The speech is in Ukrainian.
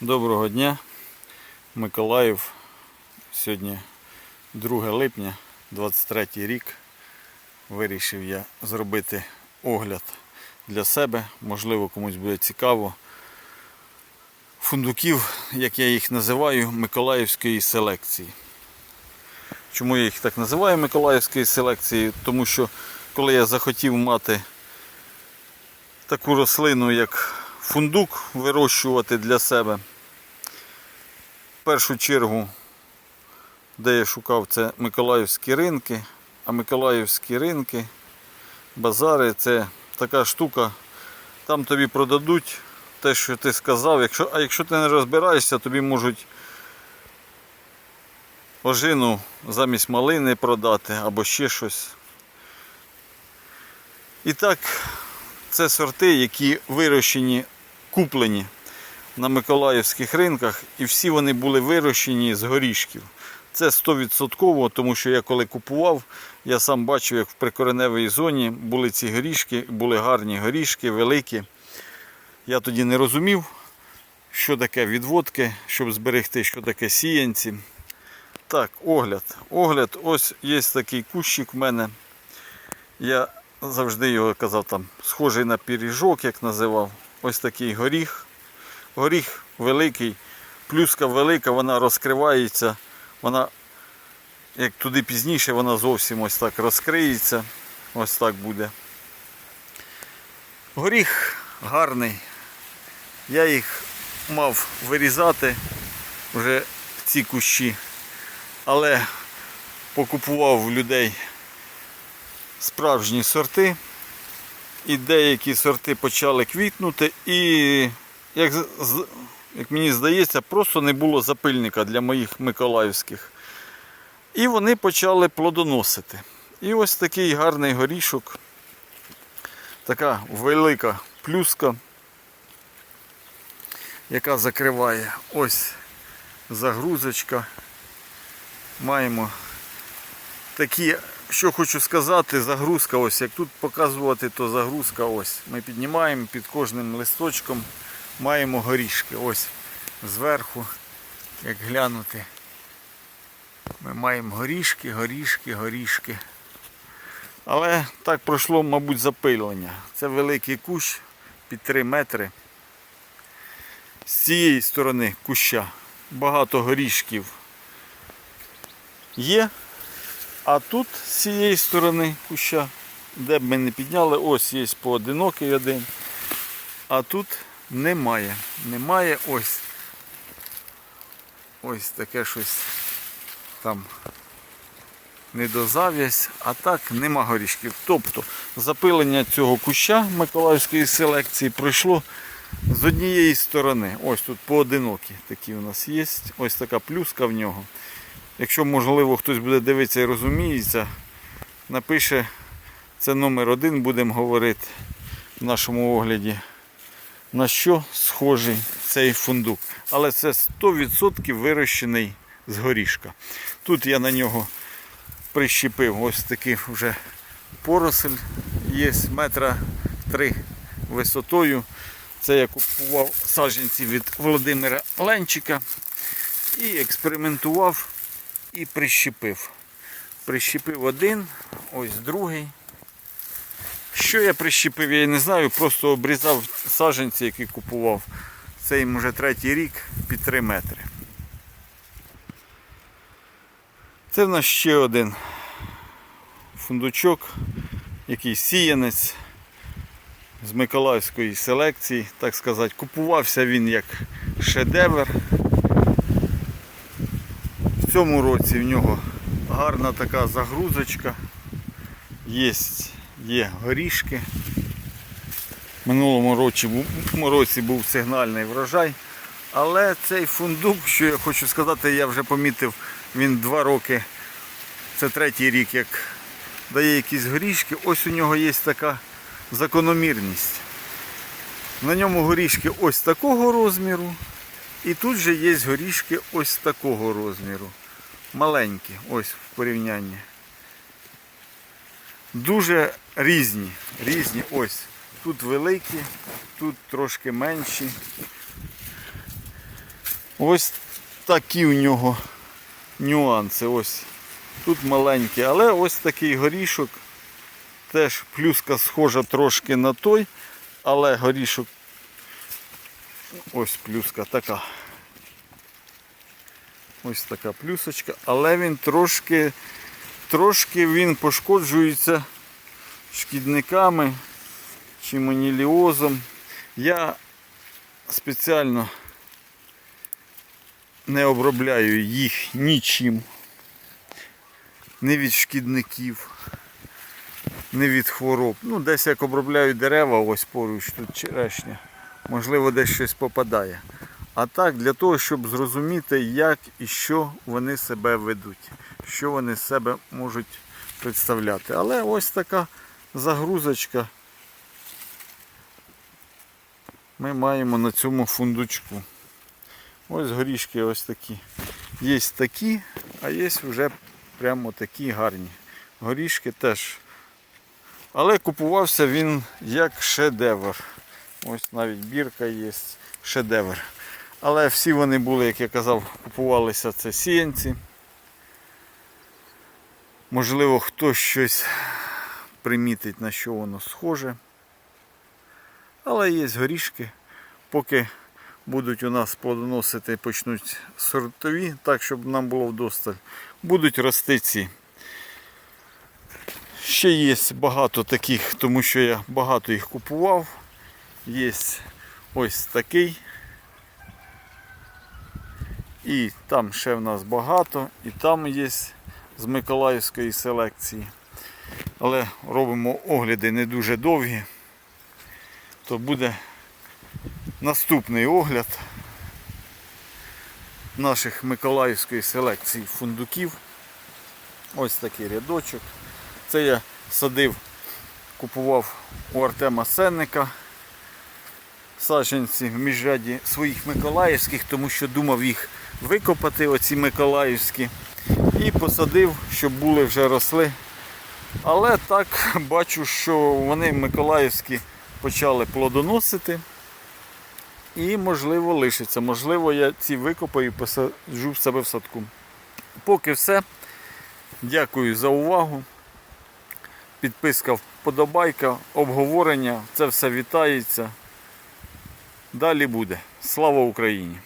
Доброго дня, Миколаїв. Сьогодні 2 липня, 23 рік. Вирішив я зробити огляд для себе. Можливо, комусь буде цікаво. Фундуків, як я їх називаю, Миколаївської селекції. Чому я їх так називаю Миколаївської селекції? Тому що коли я захотів мати таку рослину, як фундук, вирощувати для себе, в першу чергу, де я шукав, це Миколаївські ринки. А Миколаївські ринки, базари це така штука, там тобі продадуть те, що ти сказав. Якщо, а якщо ти не розбираєшся, тобі можуть ожину замість малини продати або ще щось. І так, це сорти, які вирощені, куплені на Миколаївських ринках, і всі вони були вирощені з горішків. Це 100%, тому що я коли купував, я сам бачив, як в прикореневій зоні були ці горішки, були гарні горішки, великі. Я тоді не розумів, що таке відводки, щоб зберегти, що таке сіянці. Так, огляд. Огляд, ось є такий кущик в мене. Я завжди його казав там, схожий на пиріжок, як називав. Ось такий горіх. Горіх великий, плюска велика, вона розкривається. Вона, як туди пізніше, вона зовсім ось так розкриється. Ось так буде. Горіх гарний. Я їх мав вирізати вже ці кущі, але покупував в людей справжні сорти. І деякі сорти почали квітнути, і, як, як мені здається, просто не було запильника для моїх миколаївських. І вони почали плодоносити. І ось такий гарний горішок, така велика плюска, яка закриває ось загрузочка. Маємо такі, що хочу сказати, загрузка ось, як тут показувати, то загрузка ось. Ми піднімаємо під кожним листочком, маємо горішки. Ось зверху, як глянути. Ми маємо горішки, горішки, горішки. Але так пройшло, мабуть, запилення. Це великий кущ під 3 метри. З цієї сторони куща багато горішків є. А тут з цієї сторони куща, де б ми не підняли, ось є поодинокий один. А тут немає. Немає ось. Ось таке щось там недозав'язь, а так нема горішків. Тобто запилення цього куща Миколаївської селекції пройшло з однієї сторони. Ось тут поодинокі такі у нас є. Ось така плюска в нього. Якщо, можливо, хтось буде дивитися і розуміється, напише це номер один, будемо говорити в нашому огляді, на що схожий цей фундук. Але це 100% вирощений з горішка. Тут я на нього прищепив ось такий вже поросль, є метра три висотою. Це я купував саджанці від Володимира Ленчика і експериментував і прищепив. Прищепив один, ось другий. Що я прищепив, я не знаю, просто обрізав саджанці, які купував. Це їм вже третій рік під 3 метри. Це в нас ще один фундучок, який сіянець з Миколаївської селекції, так сказати. Купувався він як шедевр. Цьому році в нього гарна така загрузочка. Є, є горішки. Минулому році був, році був сигнальний врожай. Але цей фундук, що я хочу сказати, я вже помітив, він два роки, це третій рік, як дає якісь горішки. Ось у нього є така закономірність. На ньому горішки ось такого розміру. І тут же є горішки ось такого розміру. Маленькі, ось в порівнянні. Дуже різні. Різні ось. Тут великі, тут трошки менші. Ось такі у нього нюанси. Ось тут маленькі, але ось такий горішок. Теж плюска схожа трошки на той, але горішок. Ось плюска така. Ось така плюсочка, але він трошки, трошки він пошкоджується шкідниками чи маніліозом. Я спеціально не обробляю їх нічим. Не від шкідників, не від хвороб. Ну, десь як обробляю дерева, ось поруч тут черешня. Можливо, десь щось попадає. А так, для того, щоб зрозуміти, як і що вони себе ведуть, що вони з себе можуть представляти. Але ось така загрузочка ми маємо на цьому фундучку. Ось горішки ось такі. Є такі, а є вже прямо такі гарні. Горішки теж. Але купувався він як шедевр. Ось навіть бірка є, шедевр. Але всі вони були, як я казав, купувалися це сіянці. Можливо, хтось щось примітить, на що воно схоже. Але є горішки. Поки будуть у нас плодоносити, почнуть сортові, так щоб нам було вдосталь, будуть рости ці. Ще є багато таких, тому що я багато їх купував. Є ось такий. І там ще в нас багато, і там є з Миколаївської селекції. Але робимо огляди не дуже довгі, то буде наступний огляд наших Миколаївської селекції фундуків. Ось такий рядочок. Це я садив, купував у Артема Сенника саджанці в міжряді своїх миколаївських, тому що думав їх викопати, оці миколаївські, і посадив, щоб були вже росли. Але так бачу, що вони миколаївські почали плодоносити. І можливо лишиться. Можливо, я ці викопаю і посаджу в себе в садку. Поки все. Дякую за увагу. Підписка, вподобайка, обговорення. Це все вітається. Далі буде. Слава Україні!